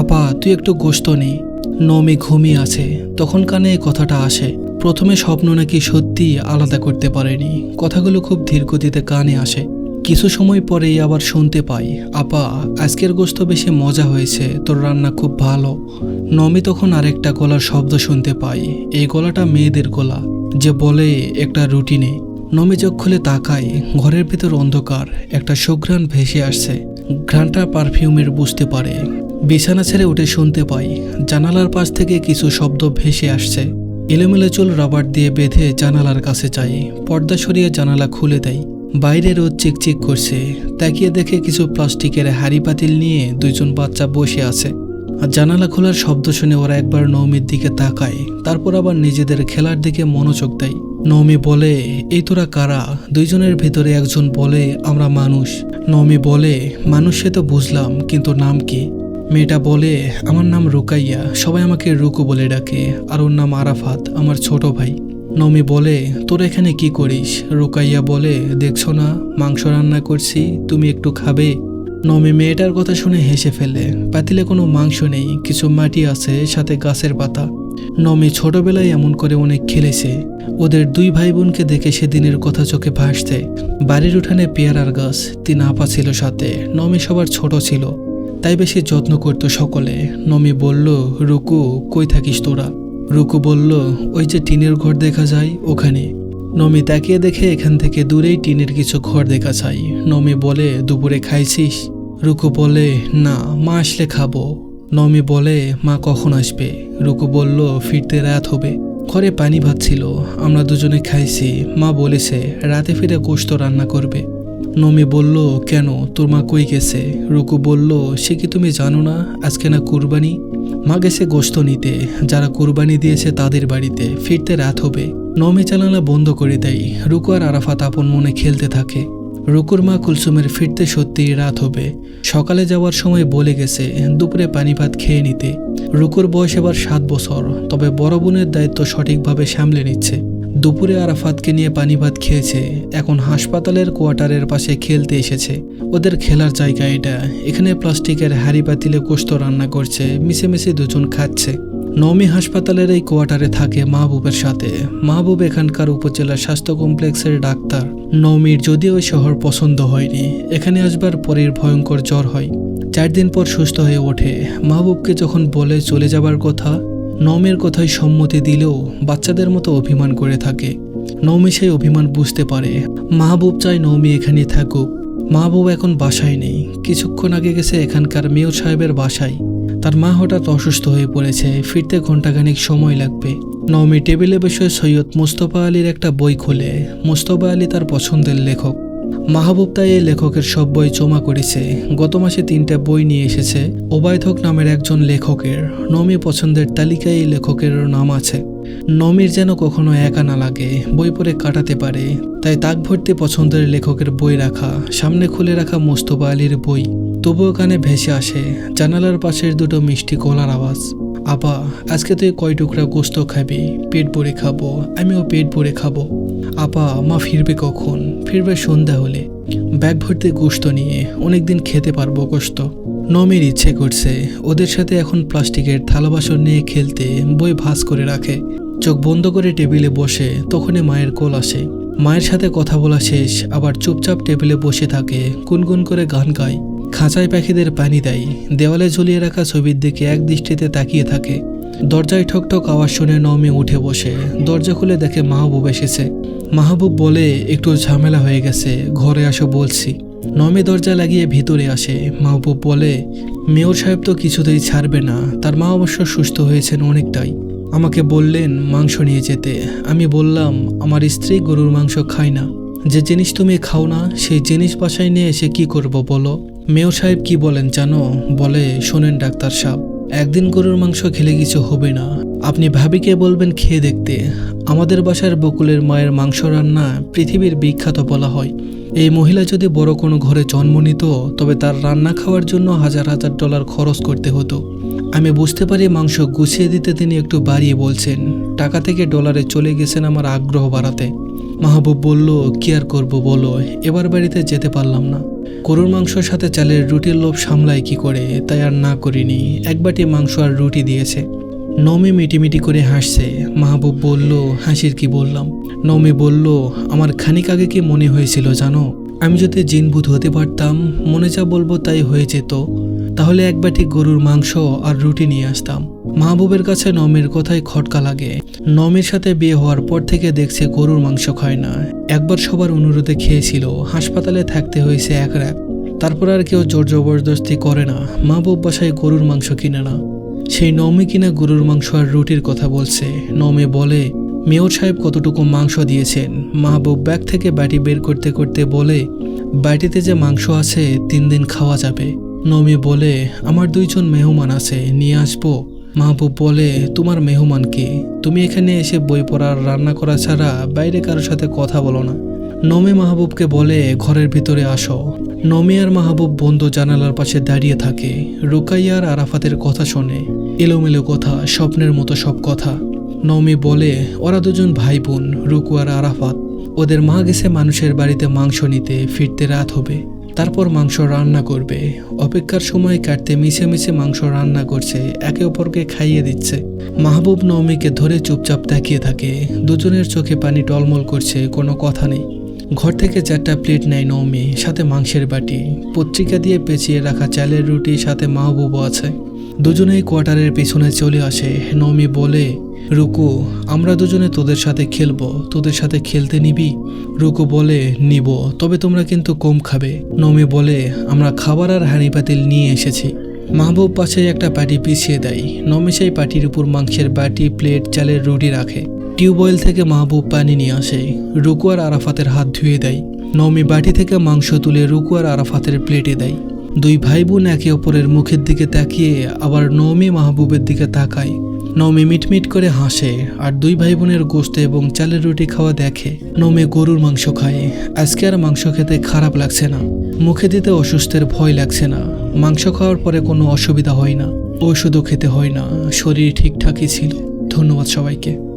আপা, তুই একটু গোস্ত নে। নমি ঘুমিয়ে আছে। তখন কানে কথাটা আসে। প্রথমে স্বপ্ন নাকি সত্যি আলাদা করতে পারেনি। কথাগুলো খুব ধীর গতিতে কানে আসে। কিছু সময় পরেই আবার শুনতে পাই, আপা, আজকের গোস্ত বেশি মজা হয়েছে, তোর রান্না খুব ভালো। নমি তখন আরেকটা গলার শব্দ শুনতে পাই, এই গলাটা মেয়েদের গলা, যে বলে একটা রুটিনে নমি চোখ খুলে তাকায় ঘরের ভেতর অন্ধকার, একটা সুঘ্রাণ ভেসে আসছে। ঘ্রাণটা পারফিউমের বুঝতে পারে। বিছানা ছেড়ে উঠে শুনতে পাই, জানালার পাশ থেকে কিছু শব্দ ভেসে আসছে। এলোমেলো চুল রাবার দিয়ে বেঁধে জানালার কাছে চাই পর্দা সরিয়ে জানালা খুলে দেয় বাইরে রোদ চিকচিক করছে, তাকিয়ে দেখে কিছু প্লাস্টিকের হাড়ি পাতিল নিয়ে দুইজন বাচ্চা বসে আছে। আর জানালা খোলার শব্দ শুনে ওরা একবার নৌমির দিকে তাকায়, তারপর আবার নিজেদের খেলার দিকে মনোযোগ দেয়। নৌমি বলে, এই তোরা কারা? দুইজনের ভিতরে একজন বলে, আমরা মানুষ। নৌমি বলে, মানুষ সে তো বুঝলাম, কিন্তু নাম কি? মেয়েটা বলে, আমার নাম রুকাইয়া, সবাই আমাকে রুকু বলে ডাকে, আর ওর নাম আরাফাত, আমার ছোট ভাই। নমি বলে, তোরা এখানে কি করিস? রুকাইয়া বলে, দেখছ না, মাংস রান্না করছি, তুমি একটু খাবে? নমি মেয়েটার কথা শুনে হেসে ফেলে, পাতিলে কোনো মাংস নেই, কিছু মাটি আছে, সাথে গাছের পাতা। নমি ছোটবেলায় এমন করে অনেক খেলেছে। ওদের দুই ভাই বোনকে দেখে সেদিনের কথা চোখে ভাসতে বাড়ির উঠানে পেয়ারার গাছ, তিন আপা ছিল সাথে, নমি সবার ছোট ছিল। তাই বেশি যত্ন করতো সকলে। নমি বলল, রুকু, কই থাকিস তোরা? রুকু বলল, ওই যে টিনের ঘর দেখা যায় ওখানে। নমি তাকিয়ে দেখে এখান থেকে দূরেই টিনের কিছু ঘর দেখা যায়। নমি বলে, দুপুরে খাইছিস? রুকু বলে, না, মা আসলে খাব। নমি বলে, মা কখন আসবে? রুকু বলল, ফিরতে রাত হবে। ঘরে পানি ভাত ছিল, আমরা দুজনে খাইছি। মা বলেছে, রাতে ফিরে গোস্ত রান্না করবে। নমি বলল, কেন? তোর মা কই গেছে? রুকু বলল, সে কি তুমি জানো না? আজকে না কুরবানি? মা গেছে গোস্ত নিতে। যারা কুরবানি দিয়েছে তাদের বাড়িতে। ফিরতে রাত হবে। নমি জানালা বন্ধ করে দেয়। রুকু আর আরাফাত আপন মনে খেলতে থাকে। রুকুর মা কুলসুমের ফিরতে সত্যিই রাত হবে। সকালে যাওয়ার সময় বলে গেছে, দুপুরে পানি ভাত খেয়ে নিতে। রুকুর বয়স এবার সাত বছর। তবে বড় বোনের দায়িত্ব সঠিকভাবে সামলে নিচ্ছে। দুপুরে আরাফাতকে নিয়ে পানি ভাত খেয়েছে। এখন হাসপাতালের কোয়ার্টারের পাশে খেলতে এসেছে। ওদের খেলার জায়গা এটা। এখানে প্লাস্টিকের হাড়ি পাতিলে কোস্ত রান্না করছে। মিশে মিশে দুজন খাচ্ছে। নমি হাসপাতালের এই কোয়ার্টারে থাকে মাহবুবের সাথে। মাহবুব এখানকার উপজেলা স্বাস্থ্য কমপ্লেক্সের ডাক্তার। নমির যদিও শহর পছন্দ হয়নি। এখানে আসবার পরের ভয়ঙ্কর জ্বর হয়। চার দিন পর সুস্থ হয়ে ওঠে। মাহবুবকে যখন বলে চলে যাবার কথা নমের কথায় সম্মতি দিলেও বাচ্চাদের মতো অভিমান করে থাকে। নৌমি সেই অভিমান বুঝতে পারে। মাহবুব চায় নৌমি এখানে থাকুক। মাহবুব এখন বাসায় নেই। কিছুক্ষণ আগে গেছে এখানকার মেয়র সাহেবের বাসায়। তার মা হঠাৎ অসুস্থ হয়ে পড়েছে। ফিরতে ঘন্টাখানিক সময় লাগবে। নওমি টেবিলে বসে সৈয়দ মোস্তফা আলীর একটা বই খোলে। মোস্তফা আলী তার পছন্দের লেখক। মাহবুব তাই এই লেখকের সব বই জমা করেছে। গত মাসে তিনটা বই নিয়ে এসেছে। ওবায়দ হক নামের একজন লেখকের। নমি পছন্দের তালিকায় এই লেখকের নাম আছে। নমির যেন কখনো একা না লাগে, বই পড়ে কাটাতে পারে। তাই তাক ভর্তি পছন্দের লেখকের বই রাখা, সামনে খুলে রাখা মোস্তফা আলীর বই। তবুও কানে ভেসে আসে জানালার পাশের দুটো মিষ্টি গলার আওয়াজ। আপা, আজকে তুই কয় টুকরা গোস্ত খাবি? পেট ভরে খাব, আমিও পেট ভরে খাব। আপা, মা ফিরবে কখন? ফিরবে সন্ধ্যা হলে। ব্যাগ ভর্তি গোস্ত নিয়ে অনেকদিন খেতে পারব গোস্ত। নমের ইচ্ছে করছে ওদের সাথে এখন প্লাস্টিকের থালা বাসন নিয়ে খেলতে বই ভাঁজ করে রাখে। চোখ বন্ধ করে টেবিলে বসে তখনই মায়ের কোল আসে। মায়ের সাথে কথা বলা শেষ, আবার চুপচাপ টেবিলে বসে থাকে, গুনগুন করে গান গায়। খাঁচায় পাখিদের পানি দেয়। দেওয়ালে ঝুলিয়ে রাখা ছবির দিকে এক দৃষ্টিতে তাকিয়ে থাকে। দরজায় ঠকঠক আওয়াজ শুনে নমি উঠে বসে। দরজা খুলে দেখে মাহবুব এসেছে। মাহবুব বলে, একটু ঝামেলা হয়ে গেছে, ঘরে আসো বলছি। নমি দরজা লাগিয়ে ভিতরে আসে। মাহবুব বলে, মেয়র সাহেব তো কিছুতেই ছাড়বে না। তার মা অবশ্য সুস্থ হয়েছেন অনেকটাই। আমাকে বললেন মাংস নিয়ে যেতে। আমি বললাম, আমার স্ত্রী গরুর মাংস খায় না। যে জিনিস তুমি খাও না, সেই জিনিস বাসায় নিয়ে এসে কি করব বলো? মেয়র সাহেব কি বলেন জানো? বলে, শোনেন ডাক্তার সাহেব, একদিন গরুর মাংস খেলে কিছু হবে না। আপনি ভাবিকে বলবেন খেয়ে দেখতে। আমাদের বাসার বকুলের মায়ের মাংস রান্না পৃথিবীর বিখ্যাত বলা হয়। এই মহিলা যদি বড় কোনো ঘরে জন্ম নিত, তবে তার রান্না খাওয়ার জন্য হাজার হাজার ডলার খরচ করতে হতো। আমি বুঝতে পারি মাংস গুছিয়ে দিতে তিনি একটু বাড়িয়ে বলছেন। টাকা থেকে ডলারে চলে গেছেন আমার আগ্রহ বাড়াতে। মাহবুব বলল, কি আর করব বলো, এবার বাড়িতে যেতে পারলাম না। গরুর মাংসর সাথে চালের রুটির লোভ সামলায় কি করে, তাই আর না করিনি। এক বাটি মাংস আর রুটি দিয়েছে। নমি মিটিমিটি করে হাসছে। মাহবুব বলল, হাসির কি বললাম? নমি বলল, আমার খানিক আগে কি মনে হয়েছিল জানো? আমি যদি জিনভূত হতে পারতাম, মনে যা বলব তাই হয়ে যেত। তাহলে এক বাটি গরুর মাংস আর রুটি নিয়ে আসতাম। মাহবুবের কাছে নমের কথাই খটকা লাগে। নমের সাথে বিয়ে হওয়ার পর থেকে দেখছে গরুর মাংস খায় না। একবার সবার অনুরোধে খেয়েছিল, হাসপাতালে থাকতে হয়েছে এক রাত। তারপর আর কেউ জোর জবরদস্তি করে না, মাহবুব বাসায় গরুর মাংস কিনে না। সেই নমে কিনা গরুর মাংস আর রুটির কথা বলছে। নমে বলে, মেয়র সাহেব কতটুকু মাংস দিয়েছেন? মাহবুব ব্যাগ থেকে বাটি বের করতে করতে বলে, বাটিতে যে মাংস আছে, তিন দিন খাওয়া যাবে। নমি বলে, আমার দুইজন মেহমান আছে, নিয়ে আসব। মাহবুব বলে, তোমার মেহমান কি? তুমি এখানে এসে বই পড়ার রান্না করা ছাড়া বাইরে কারোর সাথে কথা বলো না। নমে মাহবুবকে বলে, ঘরের ভিতরে আসো। নমি আর মাহবুব বন্ধু জানালার পাশে দাঁড়িয়ে থাকে। রুকাইয়া আর আরাফাতের কথা শোনে। এলোমেলো কথা, স্বপ্নের মতো সব কথা। নমি বলে, ওরা দুজন ভাই বোন রুকু আর আরাফাত। ওদের মা গেছে মানুষের বাড়িতে মাংস নিতে, ফিরতে রাত হবে। তারপর মাংস রান্না করবে। অপেক্ষার সময় কাটতে মিশে মিশে মাংস রান্না করছে, একে অপরকে খাইয়ে দিচ্ছে। মাহবুব নওমিকে ধরে চুপচাপ তাকিয়ে থাকে। দুজনের চোখে পানি টলমল করছে, কোনো কথা নেই। ঘর থেকে চারটা প্লেট নেয় নৌমি সাথে মাংসের বাটি। পত্রিকা দিয়ে পেঁচিয়ে রাখা চালের রুটি সাথে মাহবুবও আছে। দুজনেই কোয়ার্টারের পিছনে চলে আসে। নৌমি বলে রুকু, আমরা দুজনে তোদের সাথে খেলব, তোদের সাথে খেলতে নিবি? রুকু বলে, নিব, তবে তোমরা কিন্তু কম খাবে। নমি বলে, আমরা খাবার আর হাঁড়ি পাতিল নিয়ে এসেছি। মাহবুব পাশে একটা পাটি পিছিয়ে দেয়। নমি সেই পাটির উপর মাংসের বাটি, প্লেট, চালের রুটি রাখে। টিউবওয়েল থেকে মাহবুব পানি নিয়ে আসে। রুকু আর আরাফাতের হাত ধুয়ে দেয়। নমি বাটি থেকে মাংস তুলে রুকু আর আরাফাতের প্লেটে দেয়। দুই ভাই বোন একে অপরের মুখের দিকে তাকিয়ে আবার নৌমি মাহবুবের দিকে তাকায়। নৌমি মিটমিট করে হাসে আর দুই ভাই বোনের গোস্ত এবং চালের রুটি খাওয়া দেখে নৌমি গরুর মাংস খায়। আজকে আর মাংস খেতে খারাপ লাগছে না। মুখে দিতে অসুস্থের ভয় লাগছে না। মাংস খাওয়ার পরে কোনো অসুবিধা হয় না। ওষুধও খেতে হয় না। শরীর ঠিকঠাকই ছিল। ধন্যবাদ সবাইকে।